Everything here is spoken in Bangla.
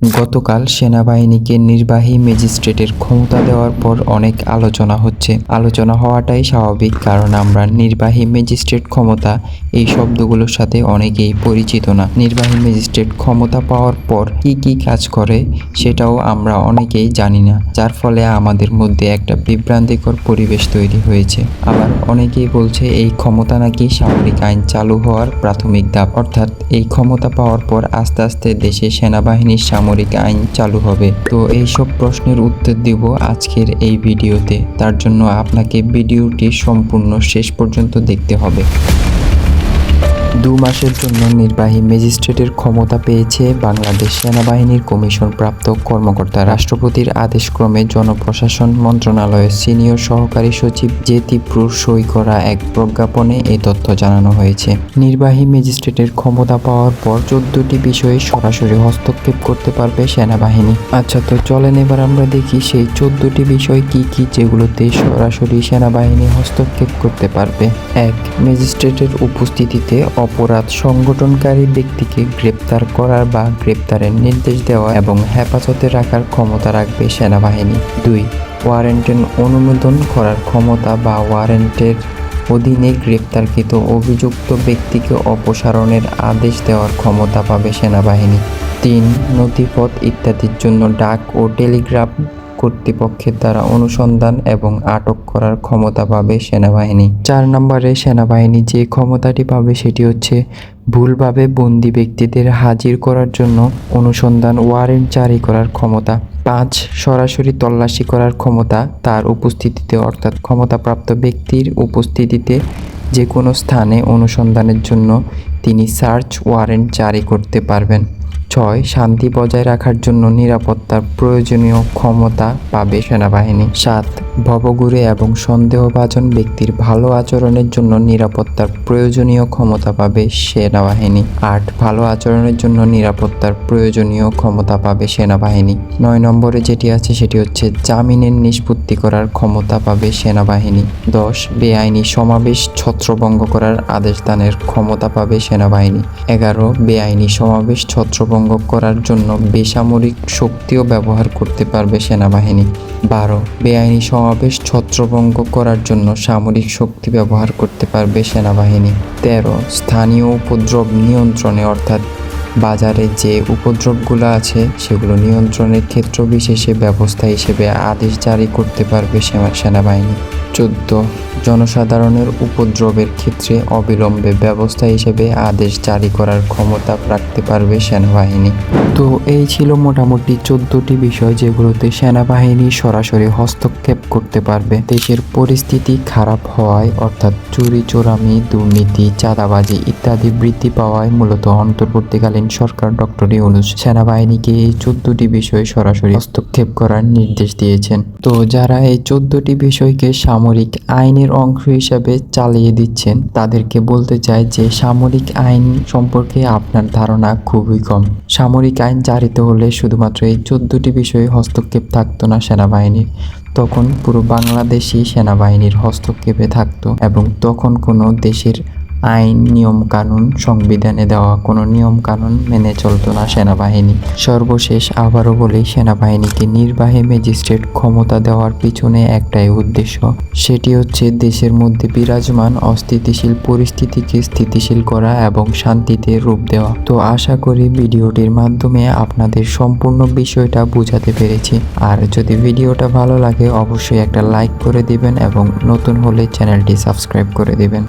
গতকাল সেনাবাহিনীকে নির্বাহী ম্যাজিস্ট্রেটের ক্ষমতা দেওয়ার পর অনেক আলোচনা হচ্ছে। আলোচনা হওয়াটাই স্বাভাবিক, কারণ আমরা নির্বাহী ম্যাজিস্ট্রেট ক্ষমতা এই শব্দগুলোর সাথে অনেকেই পরিচিত না। নির্বাহী ম্যাজিস্ট্রেট ক্ষমতা পাওয়ার পর কি কি কাজ করে সেটাও আমরা অনেকেই জানি না, যার ফলে আমাদের মধ্যে একটা বিভ্রান্তিকর পরিবেশ তৈরি হয়েছে। আবার অনেকেই বলছে এই ক্ষমতা নাকি সামরিক আইন চালু হওয়ার প্রাথমিক ধাপ। অর্থাৎ এই ক্ষমতা পাওয়ার পর আস্তে আস্তে দেশে সেনাবাহিনীর সামরিক আইন চালু হবে। তো এইসব প্রশ্নের উত্তর দেব আজকের এই ভিডিওতে। তার জন্য আপনাকে ভিডিওটি সম্পূর্ণ শেষ পর্যন্ত দেখতে হবে। দু মাসের জন্য নির্বাহী ম্যাজিস্ট্রেটের ক্ষমতা পেয়েছে বাংলাদেশ সেনাবাহিনীর কমিশন প্রাপ্ত কর্মকর্তা। রাষ্ট্রপতির আদেশক্রমে জনপ্রশাসন মন্ত্রণালয়ের সিনিয়র সহকারী সচিব জে প্রুর সই করা এক প্রজ্ঞাপনে এই তথ্য জানানো হয়েছে। নির্বাহী ম্যাজিস্ট্রেটের ক্ষমতা পাওয়ার পর চোদ্দটি বিষয়ে সরাসরি হস্তক্ষেপ করতে পারবে সেনাবাহিনী। আচ্ছা তো চলেন এবার আমরা দেখি সেই চোদ্দটি বিষয় কি কি যেগুলোতে সরাসরি সেনাবাহিনী হস্তক্ষেপ করতে পারবে। এক, ম্যাজিস্ট্রেটের উপস্থিতিতে অপরাধ সংগঠনকারী ব্যক্তিকে গ্রেপ্তার করার বা গ্রেপ্তারের নির্দেশ দেওয়া এবং হেফাজতে রাখার ক্ষমতা রাখবে সেনাবাহিনী। দুই, ওয়ারেন্টের অনুমোদন করার ক্ষমতা বা ওয়ারেন্টের অধীনে গ্রেপ্তারকৃত অভিযুক্ত ব্যক্তিকে অপসারণের আদেশ দেওয়ার ক্ষমতা পাবে সেনাবাহিনী। তিন নথিপথ ইত্যাদির জন্য ডাক ও টেলিগ্রাফ কর্তৃপক্ষের দ্বারা অনুসন্ধান এবং আটক করার ক্ষমতা পাবে সেনাবাহিনী। চার নম্বরে সেনাবাহিনী যে ক্ষমতাটি পাবে সেটি হচ্ছে ভুলভাবে বন্দি ব্যক্তিদের হাজির করার জন্য অনুসন্ধান ওয়ারেন্ট জারি করার ক্ষমতা। পাঁচ, সরাসরি তল্লাশি করার ক্ষমতা তার উপস্থিতিতে, অর্থাৎ ক্ষমতাপ্রাপ্ত ব্যক্তির উপস্থিতিতে যে কোনো স্থানে অনুসন্ধানের জন্য তিনি সার্চ ওয়ারেন্ট জারি করতে পারবেন। ছয় শান্তি বজায় রাখার জন্য নিরাপত্তার প্রয়োজনীয় ক্ষমতা পাবে সেনাবাহিনী। সাত ভবঘুরে এবং সন্দেহভাজন ব্যক্তির ভালো আচরণের জন্য নিরাপত্তার প্রয়োজনীয় ক্ষমতা পাবে সেনাবাহিনী। আট, ভালো আচরণের জন্য নিরাপত্তার প্রয়োজনীয় ক্ষমতা পাবে সেনাবাহিনী। নয় নম্বরে যেটি আছে সেটি হচ্ছে জামিনের নিষ্পত্তি করার ক্ষমতা পাবে সেনাবাহিনী। দশ, বেআইনি সমাবেশ ছত্রভঙ্গ করার আদেশ দানের ক্ষমতা পাবে সেনাবাহিনী। এগারো, বেআইনি সমাবেশ ছত্রভঙ্গ করার জন্য বেসামরিক শক্তিও ব্যবহার করতে পারবে সেনাবাহিনী। বারো, বেআইনি সমাবেশ ছত্রভঙ্গ করার জন্য সামরিক শক্তি ব্যবহার করতে পারবে সেনাবাহিনী। তেরো, স্থানীয় উপদ্রব নিয়ন্ত্রণে, অর্থাৎ বাজারে যে উপদ্রবগুলো আছে, সেগুলো নিয়ন্ত্রণের ক্ষেত্র বিশেষে ব্যবস্থা হিসেবে আদেশ জারি করতে পারবে সেনা- সেনাবাহিনী। চোদ্দ জনসাধারণের উপদ্রবের ক্ষেত্রে অবিলম্বে ব্যবস্থা হিসেবে আদেশ জারি করার ক্ষমতা রাখতে পারবে সেনাবাহিনী। তো এই ছিল মোটামুটি চোদ্দটি বিষয় যেগুলোতে সেনাবাহিনী সরাসরি হস্তক্ষেপ করতে পারবে। দেশের পরিস্থিতি খারাপ হওয়ায়, অর্থাৎ চুরি, চোরামি, দুর্নীতি, চাঁদাবাজি ইত্যাদি বৃদ্ধি পাওয়ায় মূলত অন্তর্বর্তীকালীন সরকার ডক্টর ইউনুস সেনাবাহিনীকে এই চোদ্দটি বিষয়ে সরাসরি হস্তক্ষেপ করার নির্দেশ দিয়েছেন। তো যারা এই চোদ্দটি বিষয়কে সামরিক আইনের অংশ হিসাবে চালিয়ে দিচ্ছেন। তাদেরকে বলতে চাই যে, সামরিক আইন সম্পর্কে আপনার ধারণা খুবই কম। সামরিক আইন জারিত হলে শুধুমাত্র এই চোদ্দটি বিষয়ে হস্তক্ষেপ থাকতো না সেনাবাহিনীর। তখন পুরো বাংলাদেশই সেনাবাহিনীর হস্তক্ষেপে থাকতো এবং তখন কোনো দেশের আইন নিয়ম কানুন সংবিধানে দেওয়া কোনো নিয়ম কানুন মেনে চলতো না সেনাবাহিনী। সর্বশেষ আবারও বলি, সেনাবাহিনীকে নির্বাহী ম্যাজিস্ট্রেট ক্ষমতা দেওয়ার পিছনে একটাই উদ্দেশ্য। সেটি হচ্ছে দেশের মধ্যে বিরাজমান অস্থিতিশীল পরিস্থিতিকে স্থিতিশীল করা এবং শান্তিতে রূপ দেওয়া। তো আশা করি ভিডিওটির মাধ্যমে আপনাদের সম্পূর্ণ বিষয়টা বোঝাতে পেরেছি। আর যদি ভিডিওটা ভালো লাগে, অবশ্যই একটা লাইক করে দিবেন এবং নতুন হলে চ্যানেলটি সাবস্ক্রাইব করে দিবেন।